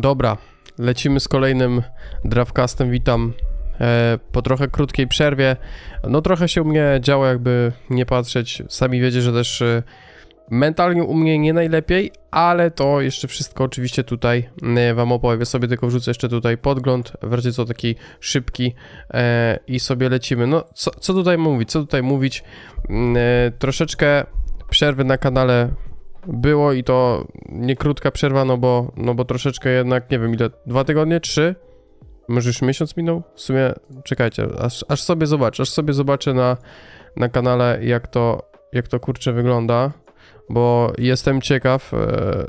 Dobra, lecimy z kolejnym draftcastem. Witam e, po trochę krótkiej przerwie. No trochę się u mnie działo, jakby nie patrzeć. Sami wiecie, że też e, mentalnie u mnie nie najlepiej, ale to jeszcze wszystko oczywiście tutaj e, wam opowiem. Sobie tylko wrzucę jeszcze tutaj podgląd, w razie co taki szybki e, i sobie lecimy. No co, co tutaj mówić, co tutaj mówić? Mm, E, troszeczkę przerwy na kanale było i to nie krótka przerwa, no bo, no bo troszeczkę jednak, nie wiem ile, dwa tygodnie, trzy? Może już miesiąc minął? W sumie, czekajcie, aż, aż sobie zobaczę, aż sobie zobaczę na, na kanale jak to, jak to kurczę wygląda, bo jestem ciekaw, e,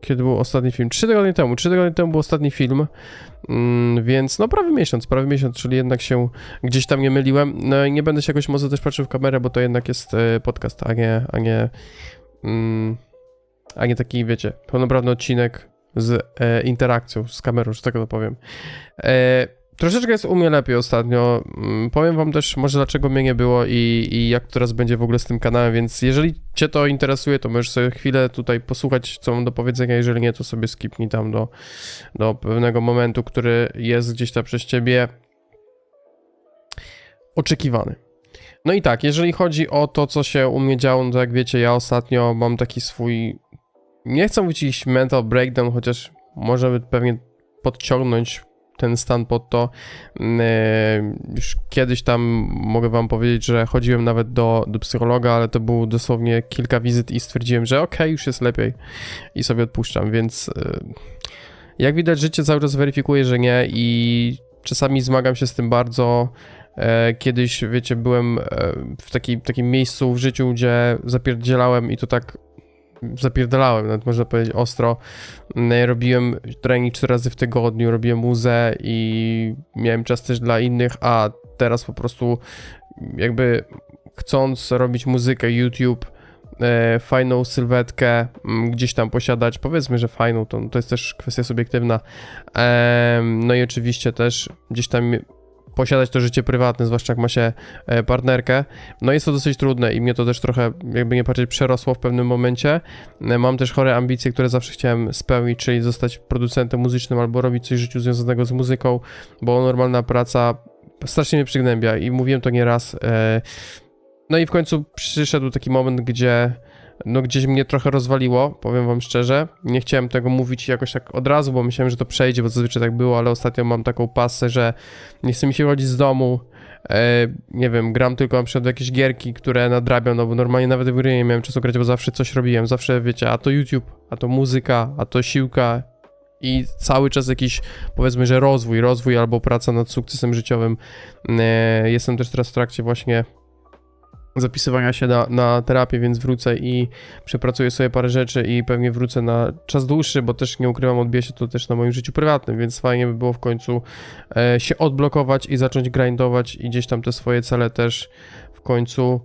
kiedy był ostatni film? Trzy tygodnie temu, trzy tygodnie temu był ostatni film, mm, więc no prawie miesiąc, prawie miesiąc, czyli jednak się gdzieś tam nie myliłem. No i nie będę się jakoś mocno też patrzył w kamerę, bo to jednak jest e, podcast, a nie, a nie, mm, a nie taki, wiecie, pełnoprawny odcinek z e, interakcją z kamerą, że tak to powiem. E, troszeczkę jest u mnie lepiej ostatnio. Mm, powiem wam też może dlaczego mnie nie było i, i jak teraz będzie w ogóle z tym kanałem, więc jeżeli cię to interesuje, to możesz sobie chwilę tutaj posłuchać, co mam do powiedzenia, jeżeli nie, to sobie skipnij tam do, do pewnego momentu, który jest gdzieś tam przez ciebie oczekiwany. No i tak, jeżeli chodzi o to, co się u mnie działo, no to jak wiecie, ja ostatnio mam taki swój, nie chcę mówić mental breakdown, chociaż może pewnie podciągnąć ten stan pod to. Mm, e, Już kiedyś tam mogę wam powiedzieć, że chodziłem nawet do, do psychologa, ale to było dosłownie kilka wizyt i stwierdziłem, że okej, już jest lepiej i sobie odpuszczam, więc e, jak widać życie cały czas weryfikuje, że nie i czasami zmagam się z tym bardzo. E, Kiedyś, wiecie, byłem w takim, takim miejscu w życiu, gdzie zapierdzielałem i to tak zapierdalałem, nawet można powiedzieć ostro. Mm, Robiłem trening cztery razy w tygodniu, robiłem muzę i miałem czas też dla innych, a teraz po prostu jakby chcąc robić muzykę, YouTube, e, fajną sylwetkę, mm, gdzieś tam posiadać, powiedzmy, że fajną, to, to jest też kwestia subiektywna. Em, no i oczywiście też gdzieś tam posiadać to życie prywatne, zwłaszcza jak ma się e, partnerkę. No jest to dosyć trudne i mnie to też trochę, jakby nie patrzeć, przerosło w pewnym momencie. E, Mam też chore ambicje, które zawsze chciałem spełnić, czyli zostać producentem muzycznym albo robić coś w życiu związanego z muzyką, bo normalna praca strasznie mnie przygnębia i mówiłem to nieraz. e, No i w końcu przyszedł taki moment, gdzie no gdzieś mnie trochę rozwaliło, powiem wam szczerze. Nie chciałem tego mówić jakoś tak od razu, bo myślałem, że to przejdzie, bo zazwyczaj tak było, ale ostatnio mam taką pasę, że nie chce mi się chodzić z domu. E, nie wiem, gram tylko na przykład jakieś gierki, które nadrabiam, no bo normalnie nawet w gry nie miałem czasu grać, bo zawsze coś robiłem. Zawsze, wiecie, a to YouTube, a to muzyka, a to siłka i cały czas jakiś, powiedzmy, że rozwój, rozwój albo praca nad sukcesem życiowym. E, jestem też teraz w trakcie właśnie zapisywania się na, na terapię, więc wrócę i przepracuję sobie parę rzeczy i pewnie wrócę na czas dłuższy, bo też nie ukrywam, odbije się to też na moim życiu prywatnym, więc fajnie by było w końcu e, się odblokować i zacząć grindować i gdzieś tam te swoje cele też w końcu,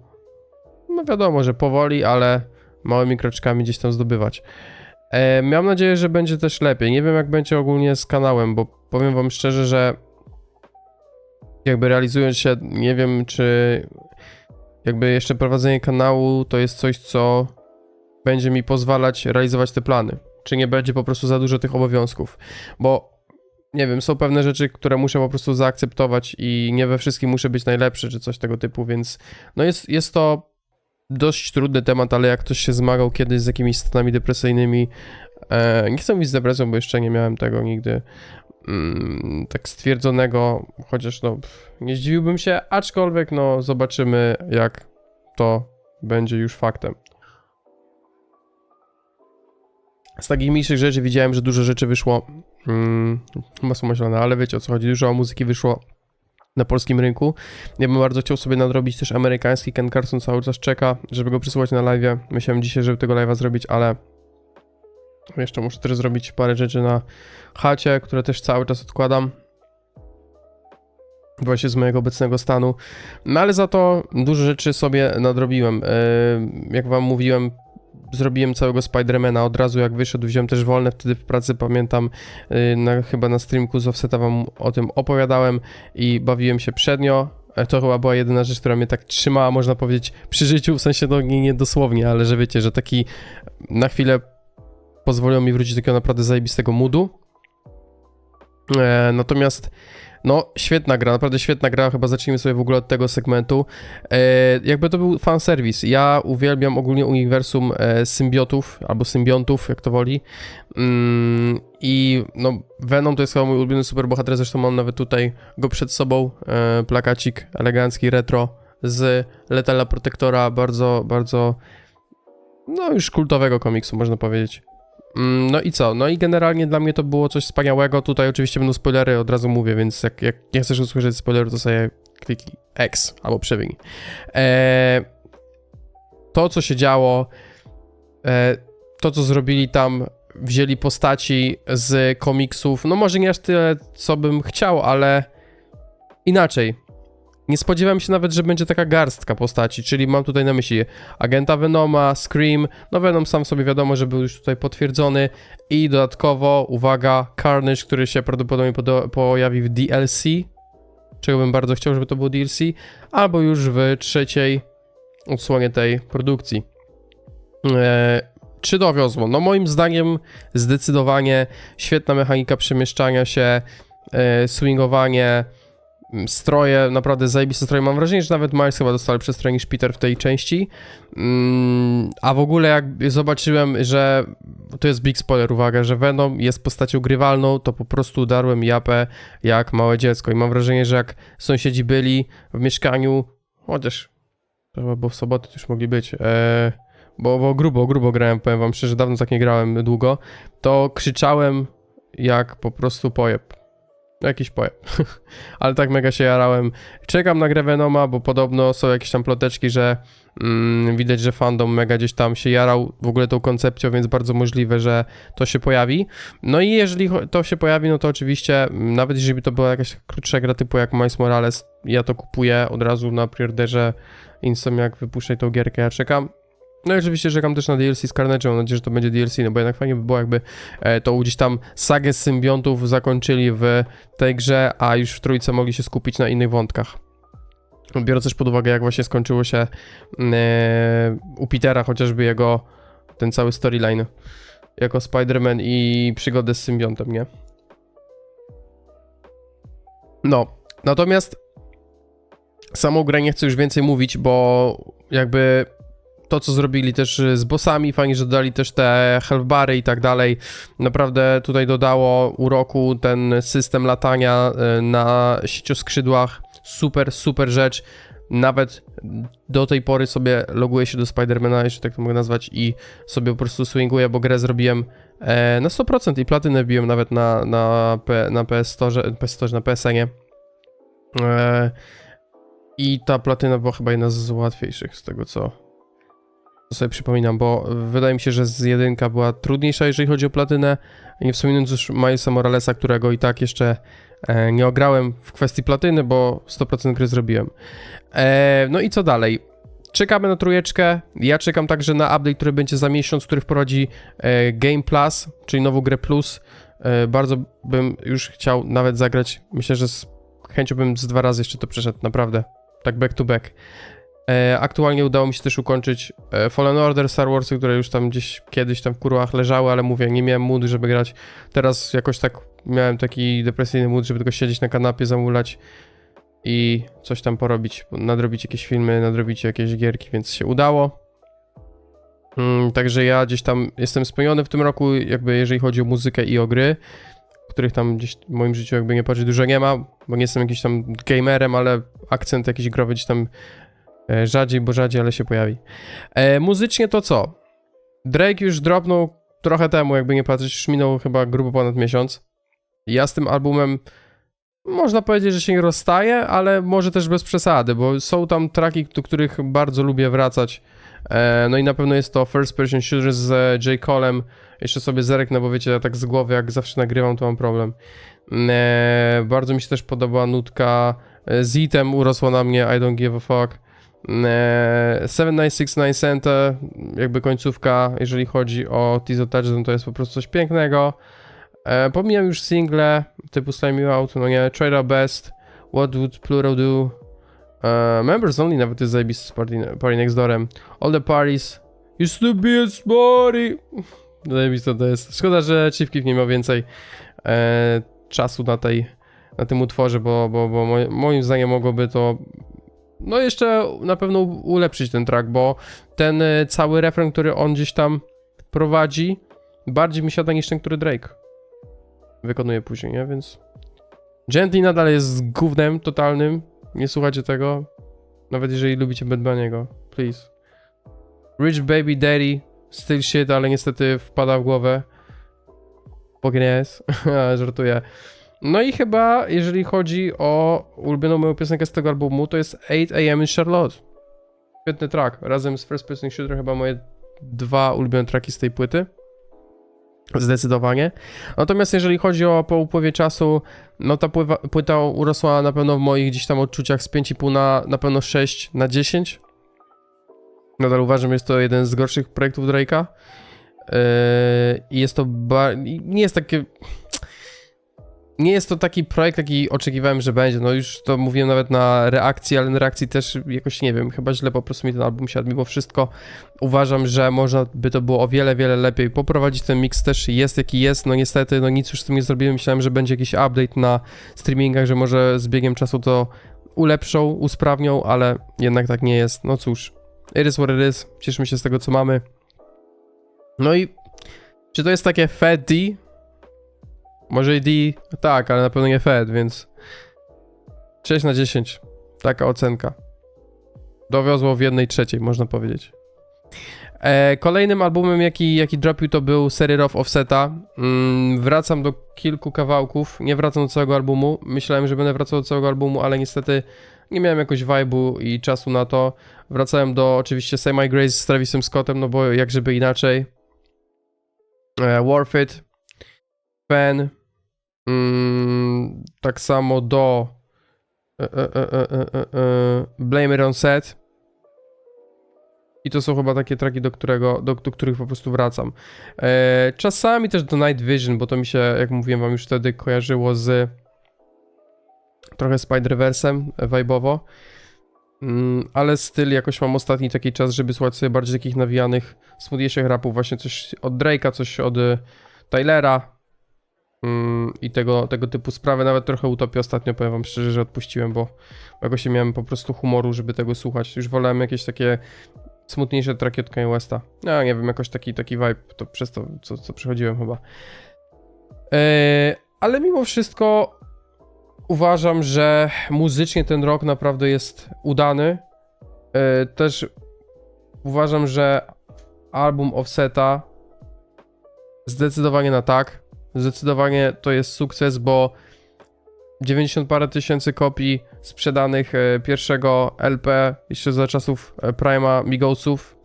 no wiadomo, że powoli, ale małymi kroczkami gdzieś tam zdobywać. E, mam nadzieję, że będzie też lepiej. Nie wiem, jak będzie ogólnie z kanałem, bo powiem wam szczerze, że jakby realizując się, nie wiem, czy jakby jeszcze prowadzenie kanału to jest coś, co będzie mi pozwalać realizować te plany. Czy nie będzie po prostu za dużo tych obowiązków. Bo nie wiem, są pewne rzeczy, które muszę po prostu zaakceptować i nie we wszystkim muszę być najlepszy, czy coś tego typu, więc no jest, jest to dość trudny temat, ale jak ktoś się zmagał kiedyś z jakimiś stanami depresyjnymi, e, nie chcę mówić z depresją, bo jeszcze nie miałem tego nigdy mm, tak stwierdzonego, chociaż no nie zdziwiłbym się, aczkolwiek no zobaczymy jak to będzie już faktem. Z takich mniejszych rzeczy widziałem, że dużo rzeczy wyszło mm, masło maślane, ale wiecie o co chodzi, dużo muzyki wyszło na polskim rynku. Ja bym bardzo chciał sobie nadrobić też amerykański, Ken Carson cały czas czeka, żeby go przysłać na live. Myślałem dzisiaj, żeby tego live'a zrobić, ale jeszcze muszę też zrobić parę rzeczy na chacie, które też cały czas odkładam. Właśnie z mojego obecnego stanu. No ale za to dużo rzeczy sobie nadrobiłem. Yy, Jak wam mówiłem, zrobiłem całego Spidermana od razu jak wyszedł, wziąłem też wolne wtedy w pracy, pamiętam, yy, na, chyba na streamku z Offseta wam o tym opowiadałem i bawiłem się przednio. E, To chyba była jedyna rzecz, która mnie tak trzymała, można powiedzieć, przy życiu, w sensie no nie, nie dosłownie, ale że wiecie, że taki na chwilę pozwoliło mi wrócić do takiego naprawdę zajebistego moodu. E, natomiast no, świetna gra, naprawdę świetna gra, chyba zacznijmy sobie w ogóle od tego segmentu. E, jakby to był fanserwis. Ja uwielbiam ogólnie uniwersum e, symbiotów, albo symbiontów, jak to woli. Mm, I no, Venom to jest chyba mój ulubiony superbohater, zresztą mam nawet tutaj go przed sobą, e, plakacik elegancki, retro z Letala Protectora, bardzo, bardzo, no już kultowego komiksu, można powiedzieć. Mm, No i co? No i generalnie dla mnie to było coś wspaniałego. Tutaj oczywiście będą spoilery, od razu mówię, więc jak, jak nie chcesz usłyszeć spoilerów, to sobie kliknij X albo przebieg. Eee, to, co się działo, e, to, co zrobili tam, wzięli postaci z komiksów, no może nie aż tyle, co bym chciał, ale inaczej. Nie spodziewałem się nawet, że będzie taka garstka postaci, czyli mam tutaj na myśli agenta Venoma, Scream, no Venom sam sobie wiadomo, że był już tutaj potwierdzony i dodatkowo, uwaga, Carnage, który się prawdopodobnie podo- pojawi w DLC, czego bym bardzo chciał, żeby to było DLC, albo już w trzeciej odsłonie tej produkcji. Eee, czy dowiozło? No moim zdaniem zdecydowanie świetna mechanika przemieszczania się, e, swingowanie, stroje, naprawdę zajebiste stroje. Mam wrażenie, że nawet Miles chyba dostał lepsze stroje niż Peter w tej części. Mm, a w ogóle jak zobaczyłem, że to jest big spoiler, uwaga, że Venom jest postacią grywalną, to po prostu darłem japę jak małe dziecko i mam wrażenie, że jak sąsiedzi byli w mieszkaniu, chociaż chyba było w sobotę, już mogli być, e, bo, bo grubo, grubo grałem, powiem wam szczerze, dawno tak nie grałem długo, to krzyczałem jak po prostu pojeb. Jakiś pojeb. Ale tak mega się jarałem. Czekam na grę Venoma, bo podobno są jakieś tam ploteczki, że mm, widać, że fandom mega gdzieś tam się jarał w ogóle tą koncepcją, więc bardzo możliwe, że to się pojawi. No i jeżeli to się pojawi, no to oczywiście, mm, nawet jeżeli to była jakaś krótsza gra typu jak Miles Morales, ja to kupuję od razu na preorderze Insomniac wypuszczaj tą gierkę, ja czekam. No i oczywiście czekam też na DLC z Carnage'em, mam nadzieję, że to będzie DLC, no bo jednak fajnie by było jakby e, to gdzieś tam sagę symbiontów zakończyli w tej grze, a już w trójce mogli się skupić na innych wątkach. Biorąc też pod uwagę, jak właśnie skończyło się mm, e, u Petera chociażby jego ten cały storyline jako Spider-Man i przygodę z symbiontem, nie? No, natomiast samą grę nie chcę już więcej mówić, bo jakby to, co zrobili też z bossami, fajnie, że dodali też te healthbary i tak dalej. Naprawdę tutaj dodało uroku ten system latania y, na siecioskrzydłach. Super, super rzecz. Nawet do tej pory sobie loguję się do Spidermana, jeśli tak to mogę nazwać, i sobie po prostu swinguję, bo grę zrobiłem e, na 100% i platynę wbiłem nawet na, na, na PS Store, PS Store, na PSN-ie. E, I ta platyna była chyba jedna z łatwiejszych z tego, co, sobie przypominam, bo wydaje mi się, że z jedynka była trudniejsza, jeżeli chodzi o platynę. Nie wspominając już Milesa Moralesa, którego i tak jeszcze e, nie ograłem w kwestii platyny, bo 100% gry zrobiłem. E, no i co dalej? Czekamy na trójeczkę. Ja czekam także na update, który będzie za miesiąc, który wprowadzi e, Game Plus, czyli nową grę Plus. Bardzo bym już chciał nawet zagrać. Myślę, że z chęcią bym z dwa razy jeszcze to przeszedł, naprawdę. Tak back to back. E, aktualnie udało mi się też ukończyć e, Fallen Order Star Warsy, które już tam gdzieś kiedyś tam w kurłach leżały, ale mówię, nie miałem moodu, żeby grać. Teraz jakoś tak miałem taki depresyjny mood, żeby tylko siedzieć na kanapie, zamulać i coś tam porobić, nadrobić jakieś filmy, nadrobić jakieś gierki, więc się udało. Mm, także ja gdzieś tam jestem spełniony w tym roku, jakby jeżeli chodzi o muzykę i o gry, których tam gdzieś w moim życiu jakby nie patrzeć dużo nie ma, bo nie jestem jakimś tam gamerem, ale akcent jakiś growy gdzieś tam Rzadziej, bo rzadziej, ale się pojawi. E, muzycznie to co? Drake już dropnął trochę temu, jakby nie patrzeć, już minął chyba grubo ponad miesiąc. Ja z tym albumem można powiedzieć, że się nie rozstaję, ale może też bez przesady, bo są tam traki, do których bardzo lubię wracać. E, no i na pewno jest to First Person Shooter z e, J. Colem. Jeszcze sobie zerknę, bo wiecie, ja tak z głowy, jak zawsze nagrywam, to mam problem. E, bardzo mi się też podoba nutka e, z Item, urosła na mnie I Don't Give a Fuck. Eee, 7969 Center, jakby końcówka, jeżeli chodzi o Tizo Touchdown, to jest po prostu coś pięknego. Eee, pomijam już single typu Slime You Out, no nie, Trade Our Best, What Would Plural Do, eee, Members Only nawet jest zajebisty z party, party Next Doorem, All the Parties, Used to be a party, Zajebiste to jest. Szkoda, że Chief Keef nie miał więcej e, czasu na tej, na tym utworze, bo, bo, bo moim zdaniem mogłoby to no jeszcze na pewno ulepszyć ten track, bo ten e, cały refren, który on gdzieś tam prowadzi, bardziej mi siada niż ten, który Drake wykonuje później, nie? Więc Gently nadal jest gównem totalnym, nie słuchajcie tego, nawet jeżeli lubicie Bad Bunny'ego, please. Rich Baby Daddy, styl shit, ale niestety wpada w głowę. Póki nie jest, żartuję. No i chyba, jeżeli chodzi o ulubioną moją piosenkę z tego albumu, to jest 8am in Charlotte. Świetny track. Razem z First Person Shooter chyba moje dwa ulubione tracki z tej płyty. Zdecydowanie. Natomiast jeżeli chodzi o po upływie czasu, no ta pływa, płyta urosła na pewno w moich gdzieś tam odczuciach z 5,5 na na pewno 6 na 10. Nadal uważam, że jest to jeden z gorszych projektów Drake'a. Yy, I jest to. Ba- nie jest takie. Nie jest to taki projekt, jaki oczekiwałem, że będzie. No już to mówiłem nawet na reakcji, ale na reakcji też jakoś nie wiem, chyba źle po prostu mi ten album siadł. Mimo wszystko uważam, że można by to było o wiele, wiele lepiej poprowadzić. Ten mix też jest jaki jest. No niestety, no nic już z tym nie zrobiłem. Myślałem, że będzie jakiś update na streamingach, że może z biegiem czasu to ulepszą, usprawnią, ale jednak tak nie jest. No cóż, it is what it is. Cieszymy się z tego, co mamy. No i czy to jest takie Fed D? Może i D, tak, ale na pewno nie Fed, więc 6 na 10. Taka ocenka. Dowiozło w jednej trzeciej, można powiedzieć. E, kolejnym albumem, jaki, jaki dropił, to był Sery Rough Offseta. Mm, wracam do kilku kawałków, nie wracam do całego albumu. Myślałem, że będę wracał do całego albumu, ale niestety nie miałem jakoś vibe'u i czasu na to. Wracałem do oczywiście Say My Grace z Travisem Scottem, no bo jak żeby inaczej. E, Worth It, Pen, mm, tak samo do e, e, e, Blame It On Set. I to są chyba takie traki, do, którego, do, do których po prostu wracam. Czasami też do Night Vision, bo to mi się, jak mówiłem wam już wtedy, kojarzyło z trochę Spider-Versem vibe'owo. Mm, ale styl jakoś mam ostatni taki czas, żeby słuchać sobie bardziej takich nawijanych, smutniejszych rapów, właśnie coś od Drake'a, coś od Tylera i tego, tego typu sprawy. Nawet trochę utopię ostatnio, powiem wam szczerze, że odpuściłem, bo jakoś nie miałem po prostu humoru, żeby tego słuchać. Już wolałem jakieś takie smutniejsze traki od Kanye Westa. Ja nie wiem, jakoś taki, taki vibe, to przez to, co, co przechodziłem chyba. Eee, ale mimo wszystko uważam, że muzycznie ten rok naprawdę jest udany. Eee, też uważam, że album Offseta zdecydowanie na tak. Zdecydowanie to jest sukces, bo 90 parę tysięcy kopii sprzedanych e, pierwszego LP jeszcze za czasów e, Prima Migosów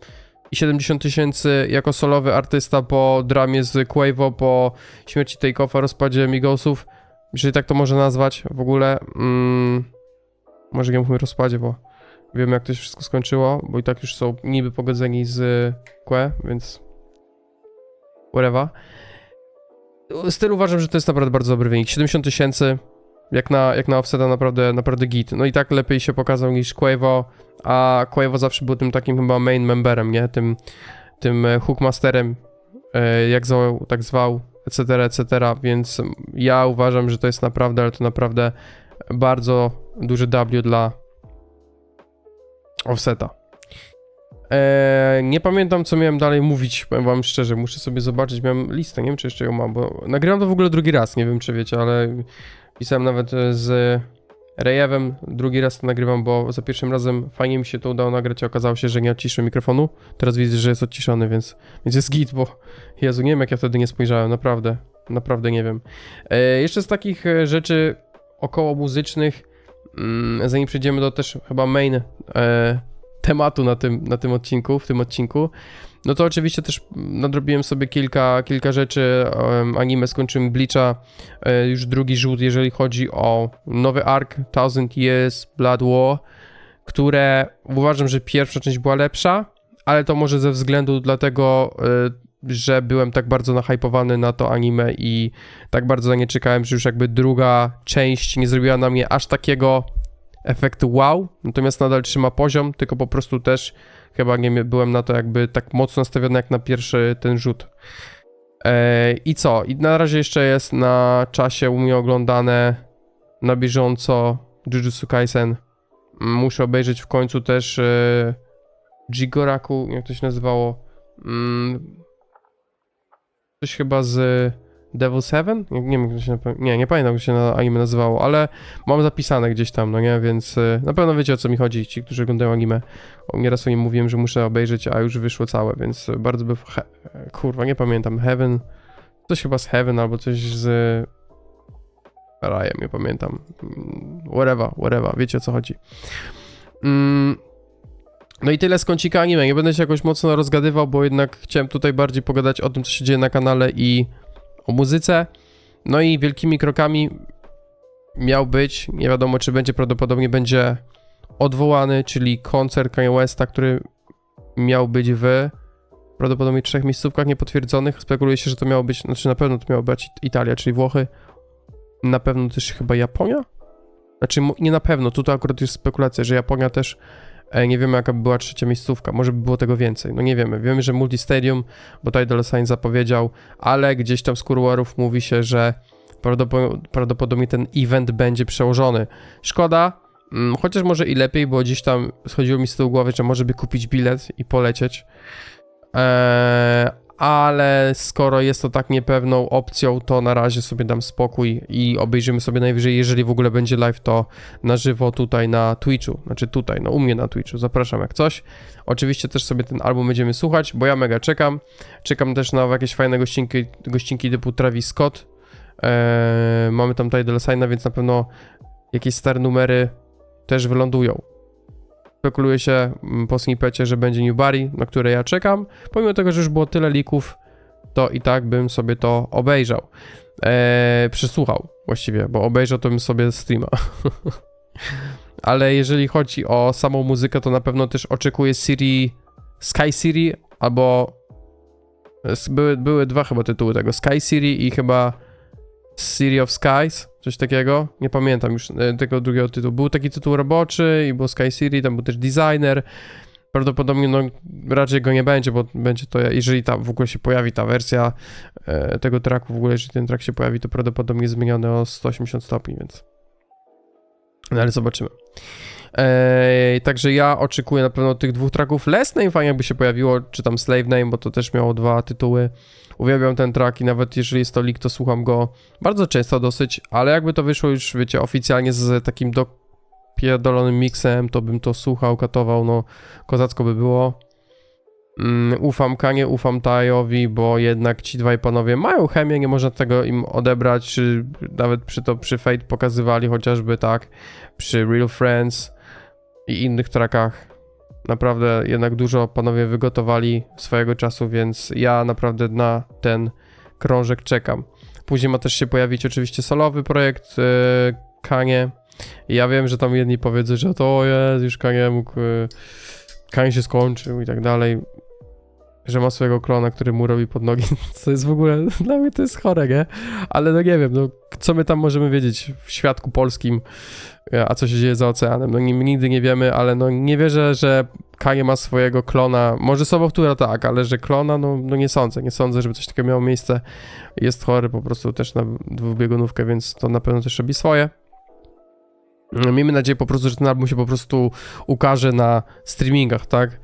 i 70 tysięcy jako solowy artysta po dramie z Quavo, po śmierci Takeoffa, rozpadzie Migosów, jeżeli tak to można nazwać w ogóle. Mm, może nie mówmy rozpadzie, bo wiemy jak to się wszystko skończyło, bo i tak już są niby pogodzeni z Que, więc whatever. Styl uważam, że to jest naprawdę bardzo dobry wynik. 70 tysięcy, jak na, jak na offseta naprawdę, naprawdę git. No i tak lepiej się pokazał niż Quavo, a Quavo zawsze był tym takim chyba main memberem, nie? Tym, tym e, hookmasterem, e, jak zwał, tak zwał, etc., etc., więc ja uważam, że to jest naprawdę, ale to naprawdę bardzo duży W dla offseta. Eee, nie pamiętam, co miałem dalej mówić, powiem wam szczerze, muszę sobie zobaczyć, miałem listę, nie wiem, czy jeszcze ją mam, bo nagrywam to w ogóle drugi raz, nie wiem, czy wiecie, ale pisałem nawet e, z Rejewem, drugi raz to nagrywam, bo za pierwszym razem fajnie mi się to udało nagrać, a okazało się, że nie odciszę mikrofonu, teraz widzę, że jest odciszony, więc, więc jest git, bo Jezu, nie wiem, jak ja wtedy nie spojrzałem, naprawdę, naprawdę nie wiem. Eee, jeszcze z takich e, rzeczy około muzycznych, mm, zanim przejdziemy do też chyba main e, tematu na tym, na tym odcinku, w tym odcinku, no to oczywiście też nadrobiłem sobie kilka, kilka rzeczy, anime skończyłem Bleacha, e, już drugi rzut, jeżeli chodzi o nowy ark Thousand Years Blood War, które uważam, że pierwsza część była lepsza, ale to może ze względu dlatego, e, że byłem tak bardzo nahypowany na to anime i tak bardzo na nie czekałem, że już jakby druga część nie zrobiła na mnie aż takiego efektu wow, natomiast nadal trzyma poziom, tylko po prostu też chyba nie byłem na to jakby tak mocno nastawiony jak na pierwszy ten rzut. E, I co? I na razie jeszcze jest na czasie u mnie oglądane na bieżąco Jujutsu Kaisen. Mm, Muszę obejrzeć w końcu też e, Jigoraku, jak to się nazywało? Mm, coś chyba z Devil Seven? Nie, nie wiem, jak się na, nie, nie pamiętam, jak się na anime nazywało, ale mam zapisane gdzieś tam, no nie, więc e, na pewno wiecie o co mi chodzi, ci, którzy oglądają anime. Nieraz o nim mówiłem, że muszę obejrzeć, a już wyszło całe, więc bardzo by... He, kurwa, nie pamiętam, Heaven... Coś chyba z Heaven albo coś z... Rajem, nie pamiętam. Mm, Whatever, whatever, wiecie o co chodzi. Mm, no i tyle z kącika anime. Nie będę się jakoś mocno rozgadywał, bo jednak chciałem tutaj bardziej pogadać o tym, co się dzieje na kanale i o muzyce. No i wielkimi krokami miał być, nie wiadomo czy będzie, prawdopodobnie będzie odwołany, czyli koncert Kanye Westa, który miał być w prawdopodobnie trzech miejscówkach niepotwierdzonych. Spekuluje się, że to miało być, znaczy na pewno to miało być Italia, czyli Włochy. Na pewno też chyba Japonia? Znaczy nie na pewno, tutaj akurat jest spekulacja, że Japonia też nie wiemy jaka by była trzecia miejscówka, może by było tego więcej, no nie wiemy. Wiemy, że Multistadium, bo Tidal Sign zapowiedział, ale gdzieś tam z kurwarów mówi się, że prawdopo- prawdopodobnie ten event będzie przełożony. Szkoda, mm, chociaż może i lepiej, bo gdzieś tam schodziło mi z tyłu głowy, że może by kupić bilet i polecieć. Eee, ale skoro jest to tak niepewną opcją, to na razie sobie dam spokój i obejrzymy sobie najwyżej, jeżeli w ogóle będzie live, to na żywo tutaj na Twitchu, znaczy tutaj, no u mnie na Twitchu, zapraszam jak coś. Oczywiście też sobie ten album będziemy słuchać, bo ja mega czekam. Czekam też na jakieś fajne gościnki, gościnki typu Travis Scott. Eee, mamy tam Tidal Signa, więc na pewno jakieś stare numery też wylądują. Spekuluje się mm, po snippecie, że będzie New Barry, na które ja czekam. Pomimo tego, że już było tyle lików, to i tak bym sobie to obejrzał. Eee, przysłuchał właściwie, bo obejrzał to bym sobie streama. Ale jeżeli chodzi o samą muzykę, to na pewno też oczekuję Siri, Sky Siri, albo s- były, były dwa chyba tytuły tego, Sky Siri i chyba City of Skies, coś takiego. Nie pamiętam już e, tego drugiego tytułu. Był taki tytuł roboczy i był Sky City, tam był też designer. Prawdopodobnie no, raczej go nie będzie, bo będzie to, jeżeli ta w ogóle się pojawi ta wersja e, tego tracku, w ogóle jeżeli ten track się pojawi, to prawdopodobnie zmieniony o 180 stopni, więc no ale zobaczymy. Także ja oczekuję na pewno tych dwóch tracków. Last Name fajnie jakby się pojawiło, czy tam Slave Name, bo to też miało dwa tytuły. Uwielbiam ten track i nawet jeżeli jest to leak, to słucham go bardzo często dosyć, ale jakby to wyszło już, wiecie, oficjalnie z takim dopierdolonym miksem, to bym to słuchał, katował, no kozacko by było. Mm, ufam Kanie, ufam Tajowi, bo jednak ci dwaj panowie mają chemię, nie można tego im odebrać, czy nawet przy to przy Fate pokazywali chociażby tak, przy Real Friends i innych trackach. Naprawdę jednak dużo panowie wygotowali swojego czasu, więc ja naprawdę na ten krążek czekam. Później ma też się pojawić oczywiście solowy projekt yy, Kanie. Ja wiem, że tam jedni powiedzą, że to jest, już Kanie mógł, yy, Kanie się skończył i tak dalej. Że ma swojego klona, który mu robi pod nogi, co jest w ogóle, dla mnie to jest chore, nie? Ale no nie wiem, no co my tam możemy wiedzieć w świadku polskim, a co się dzieje za oceanem. No ni- nigdy nie wiemy, ale no nie wierzę, że Kanye ma swojego klona. Może Sobowtóra tak, ale że klona, no, no nie sądzę. Nie sądzę, żeby coś takiego miało miejsce. Jest chory po prostu też na dwubiegunówkę, więc to na pewno też robi swoje. No, Miejmy nadzieję po prostu, że ten album się po prostu ukaże na streamingach, tak?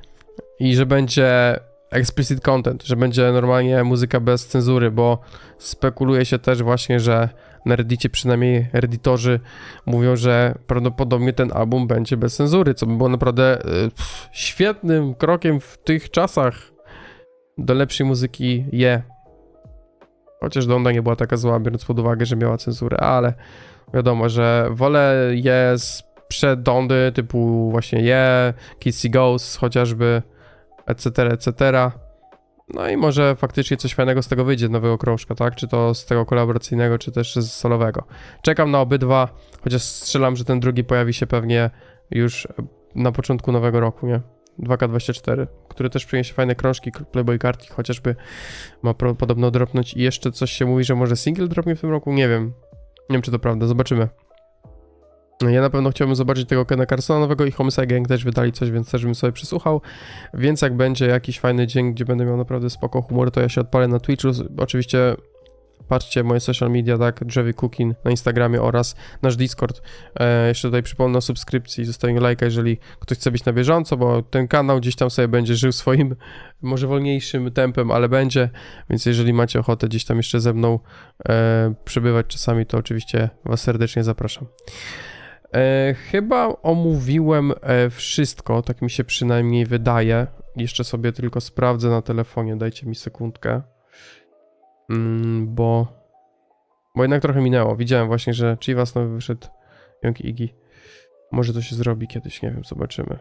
I że będzie explicit content, że będzie normalnie muzyka bez cenzury, bo spekuluje się też właśnie, że na Reddicie przynajmniej redditorzy mówią, że prawdopodobnie ten album będzie bez cenzury, co by było naprawdę y, pff, świetnym krokiem w tych czasach do lepszej muzyki je. Chociaż Donda nie była taka zła, biorąc pod uwagę, że miała cenzurę, ale wiadomo, że wolę je sprzed Dondy, typu właśnie je, Kissy Ghost chociażby, etc., etc., no i może faktycznie coś fajnego z tego wyjdzie, nowego krążka, tak? Czy to z tego kolaboracyjnego, czy też z solowego. Czekam na obydwa, chociaż strzelam, że ten drugi pojawi się pewnie już na początku nowego roku, nie? 2K24, który też przyniesie fajne krążki, Playboy Kartik chociażby ma podobno dropnąć i jeszcze coś się mówi, że może single dropnie w tym roku, nie wiem. Nie wiem, czy to prawda, zobaczymy. Ja na pewno chciałbym zobaczyć tego Kena Carsona nowego i Homicide Gang też wydali coś, więc też bym sobie przysłuchał. Więc jak będzie jakiś fajny dzień, gdzie będę miał naprawdę spoko humor, to ja się odpalę na Twitchu. Oczywiście patrzcie moje social media, tak, Drzewy Cookin na Instagramie oraz nasz Discord. E, jeszcze tutaj przypomnę o subskrypcji, zostawię lajka, jeżeli ktoś chce być na bieżąco, bo ten kanał gdzieś tam sobie będzie żył swoim, może wolniejszym tempem, ale będzie, więc jeżeli macie ochotę gdzieś tam jeszcze ze mną e, przebywać czasami, to oczywiście was serdecznie zapraszam. E, chyba omówiłem e, wszystko, tak mi się przynajmniej wydaje. Jeszcze sobie tylko sprawdzę na telefonie, dajcie mi sekundkę. Mm, bo. Bo jednak trochę minęło. Widziałem właśnie, że Chivas nowy wyszedł. Young Iggy. Może to się zrobi kiedyś, nie wiem, zobaczymy.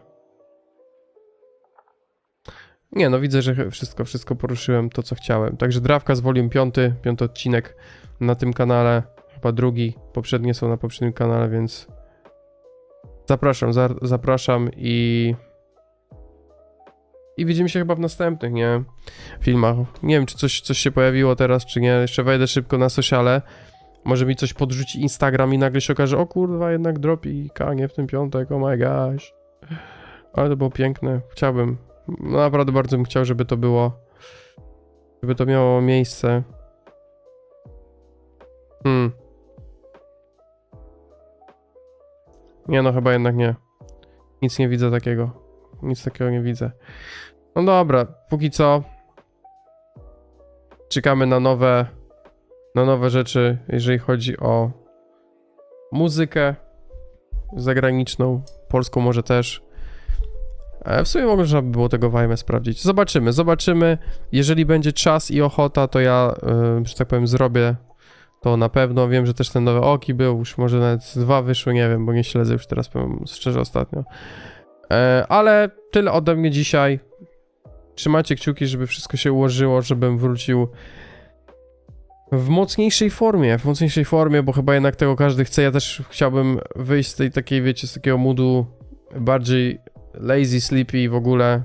Nie, no widzę, że wszystko, wszystko poruszyłem to, co chciałem. Także Drawka z volume 5, piąty odcinek na tym kanale, chyba drugi, poprzednie są na poprzednim kanale, więc zapraszam, za, zapraszam i i widzimy się chyba w następnych, nie? Filmach. Nie wiem, czy coś, coś się pojawiło teraz, czy nie. Jeszcze wejdę szybko na sociale. Może mi coś podrzuci Instagram i nagle się okaże, o kurwa, jednak dropi kanie w tym piątek, oh my gosh. Ale to było piękne. Chciałbym. No naprawdę bardzo bym chciał, żeby to było. Żeby to miało miejsce. Hmm. Nie no, chyba jednak nie. Nic nie widzę takiego. Nic takiego nie widzę. No dobra, póki co czekamy na nowe na nowe rzeczy, jeżeli chodzi o muzykę zagraniczną, polską może też. E, W sumie można by było tego Wajmę sprawdzić. Zobaczymy, zobaczymy. Jeżeli będzie czas i ochota, to ja, y, że tak powiem, zrobię to na pewno. Wiem, że też ten nowy Oki był, już może nawet dwa wyszły, nie wiem, bo nie śledzę już teraz, powiem szczerze, ostatnio. E, ale tyle ode mnie dzisiaj. Trzymajcie kciuki, żeby wszystko się ułożyło, żebym wrócił w mocniejszej formie, w mocniejszej formie, bo chyba jednak tego każdy chce. Ja też chciałbym wyjść z tej takiej, wiecie, z takiego moodu bardziej lazy, sleepy w ogóle.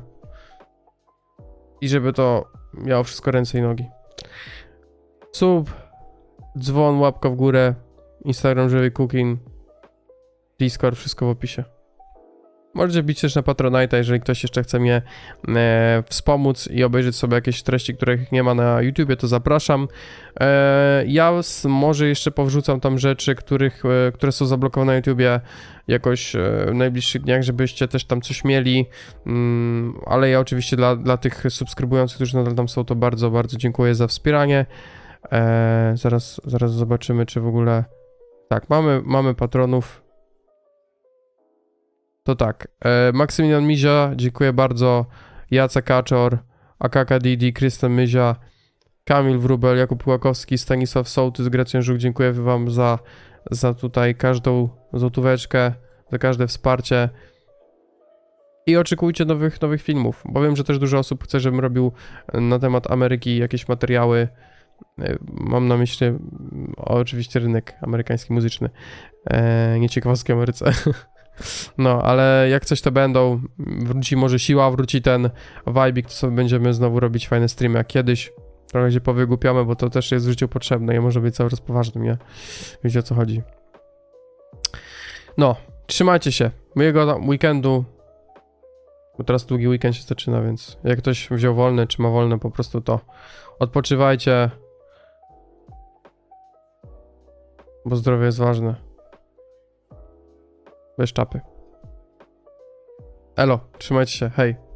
I żeby to miało wszystko ręce i nogi. Sub, dzwon, łapka w górę, Instagram, żywy cooking, Discord, wszystko w opisie. Możecie bić też na Patronite'a, jeżeli ktoś jeszcze chce mnie e, wspomóc i obejrzeć sobie jakieś treści, których nie ma na YouTubie, to zapraszam. E, ja s- może jeszcze powrzucam tam rzeczy, których, e, które są zablokowane na YouTubie jakoś e, w najbliższych dniach, żebyście też tam coś mieli. Mm, ale ja oczywiście dla, dla tych subskrybujących, którzy nadal tam są, to bardzo, bardzo dziękuję za wspieranie. E, zaraz, zaraz zobaczymy, czy w ogóle... Tak, mamy, mamy patronów. To tak, e, Maksymilian Mizia, dziękuję bardzo, Jacek Kaczor, Akaka Didi, Krystian Myzia, Kamil Wrubel, Jakub Łakowski, Stanisław Sołtys, Grecjan Żuk, dziękuję wam za, za tutaj każdą złotóweczkę, za każde wsparcie. I oczekujcie nowych, nowych filmów, bo wiem, że też dużo osób chce, żebym robił na temat Ameryki jakieś materiały. E, Mam na myśli oczywiście rynek amerykański muzyczny, e, nie ciekawostki Ameryce. No, ale jak coś to będą, wróci może siła, wróci ten vibik, to sobie będziemy znowu robić fajne streamy jak kiedyś. Trochę się powygłupiamy, bo to też jest w życiu potrzebne i może być cały czas poważnym, nie? Wiecie o co chodzi. No, trzymajcie się. Tam weekendu. Bo teraz długi weekend się zaczyna, więc jak ktoś wziął wolny, czy ma wolne, po prostu to odpoczywajcie. Bo zdrowie jest ważne. Bez czapy. Elo, trzymajcie się, hej.